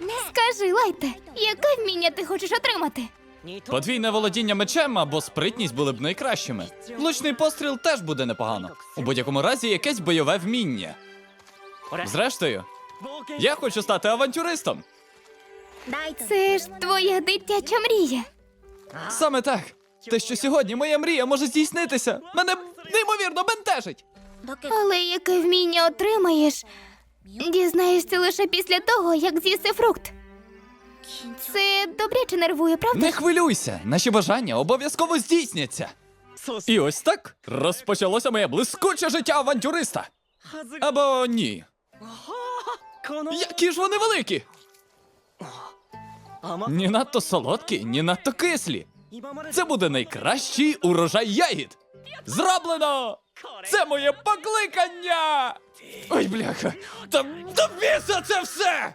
Скажи, Лайте, яке вміння ти хочеш отримати? Подвійне володіння мечем або спритність були б найкращими. Влучний постріл теж буде непогано. У будь-якому разі якесь бойове вміння. Зрештою, я хочу стати авантюристом. Це ж твоя дитяча мрія. Саме так. Те, що сьогодні моя мрія може здійснитися, мене неймовірно бентежить. Але яке вміння отримаєш, дізнаєшся лише після того, як з'їси фрукт. Це добряче нервує, правда? Не хвилюйся, наші бажання обов'язково здійсняться. І ось так розпочалося моє блискуче життя авантюриста. Або ні. Які ж вони великі! Ні надто солодкі, ні надто кислі. Це буде найкращий урожай ягід. Зроблено! Це моє покликання! Ой, бляха! Та, та біса це все!